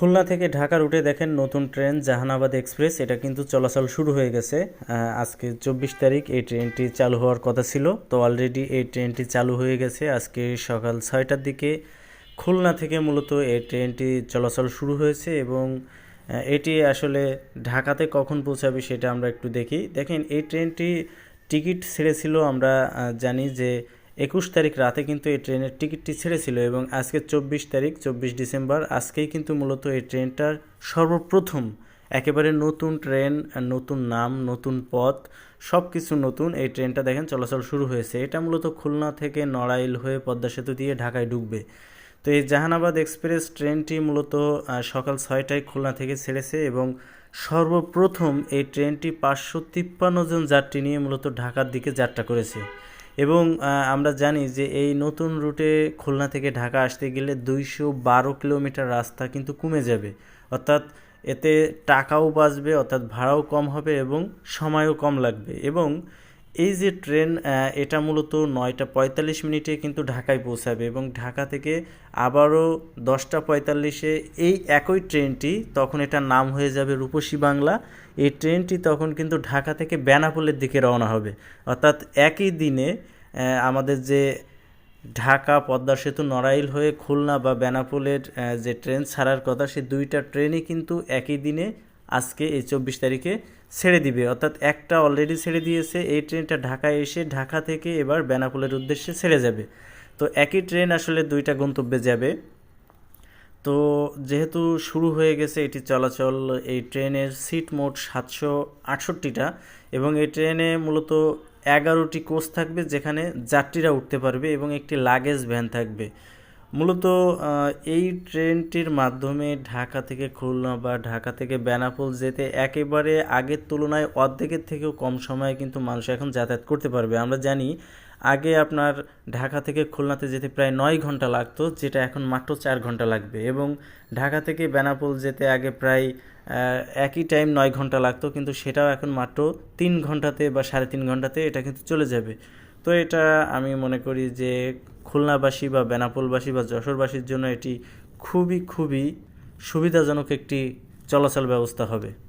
খুলনা থেকে ঢাকা রুটে দেখেন নতুন ট্রেন জাহানাবাদ এক্সপ্রেস। এটা কিন্তু চলাচল শুরু হয়ে গেছে। আজকে চব্বিশ তারিখ এই ট্রেনটি চালু হওয়ার কথা ছিল। তো অলরেডি এই ট্রেনটি চালু হয়ে গেছে। আজকে সকাল ছয়টার দিকে খুলনা থেকে মূলত এই ট্রেনটি চলাচল শুরু হয়েছে এবং এটি আসলে ঢাকাতে কখন পৌঁছাবে সেটা আমরা একটু দেখি। দেখেন, এই ট্রেনটি টিকিট ছেড়েছিল আমরা জানি যে একুশ তারিখ রাতে কিন্তু এই ট্রেনের টিকিটটি ছেড়েছিল এবং আজকে চব্বিশ তারিখ, চব্বিশ ডিসেম্বর আজকেই কিন্তু মূলত এই ট্রেনটার সর্বপ্রথম একেবারে নতুন ট্রেন, নতুন নাম, নতুন পথ সব কিছু নতুন এই ট্রেনটা দেখেন চলাচল শুরু হয়েছে। এটা মূলত খুলনা থেকে নড়াইল হয়ে পদ্মা সেতু দিয়ে ঢাকায় ঢুকবে। তো এই জাহানাবাদ এক্সপ্রেস ট্রেনটি মূলত সকাল ছয়টায় খুলনা থেকে ছেড়েছে এবং সর্বপ্রথম এই ট্রেনটি পাঁচশো তিপ্পান্ন জন যাত্রী নিয়ে মূলত ঢাকার দিকে যাত্রা করেছে। এবং আমরা জানি যে এই নতুন রুটে খুলনা থেকে ঢাকা আসতে গেলে দুইশো বারো কিলোমিটার রাস্তা কিন্তু কমে যাবে। অর্থাৎ এতে টাকাও বাঁচবে, অর্থাৎ ভাড়াও কম হবে এবং সময়ও কম লাগবে। এবং এই যে ট্রেন এটা মূলত নয়টা পঁয়তাল্লিশ মিনিটে কিন্তু ঢাকায় পৌঁছাবে এবং ঢাকা থেকে আবারও দশটা পঁয়তাল্লিশে এই একই ট্রেনটি, তখন এটার নাম হয়ে যাবে রূপসী বাংলা। এই ট্রেনটি তখন কিন্তু ঢাকা থেকে বেনাপোলের দিকে রওনা হবে। অর্থাৎ একই দিনে আমাদের যে ঢাকা পদ্মা সেতু নড়াইল হয়ে খুলনা বা বেনাপোলের যে ট্রেন ছাড়ার কথা, সে দুইটা ট্রেনই কিন্তু একই দিনে আজকে এই চব্বিশ তারিখে ছেড়ে দিবে। অর্থাৎ একটা অলরেডি ছেড়ে দিয়েছে, এই ট্রেনটা ঢাকায় এসে ঢাকা থেকে এবার বেনাপোলের উদ্দেশ্যে ছেড়ে যাবে। তো একই ট্রেন আসলে দুইটা গন্তব্যে যাবে। তো যেহেতু শুরু হয়ে গেছে এটি চলাচল, এই ট্রেনের সিট মোট সাতশো আটষট্টিটা এবং এই ট্রেনে মূলত এগারোটি কোচ থাকবে যেখানে যাত্রীরা উঠতে পারবে এবং একটি লাগেজ ভ্যান থাকবে। মূলত এই ট্রেনটির মাধ্যমে ঢাকা থেকে খুলনা বা ঢাকা থেকে বেনাপোল যেতে একেবারে আগের তুলনায় অর্ধেকের থেকেও কম সময়ে কিন্তু মানুষ এখন যাতায়াত করতে পারবে। আমরা জানি আগে আপনার ঢাকা থেকে খুলনাতে যেতে প্রায় নয় ঘণ্টা লাগতো, যেটা এখন মাত্র চার ঘণ্টা লাগবে। এবং ঢাকা থেকে বেনাপোল যেতে আগে প্রায় একই টাইম নয় ঘণ্টা লাগতো, কিন্তু সেটাও এখন মাত্র তিন ঘন্টাতে বা সাড়ে তিন ঘন্টাতে এটা কিন্তু চলে যাবে। তো এটা আমি মনে করি যে খুলনাবাসী বা বেনাপোলবাসী বা যশোরবাসীর জন্য এটি খুবই খুবই সুবিধাজনক একটি চলাচল ব্যবস্থা হবে।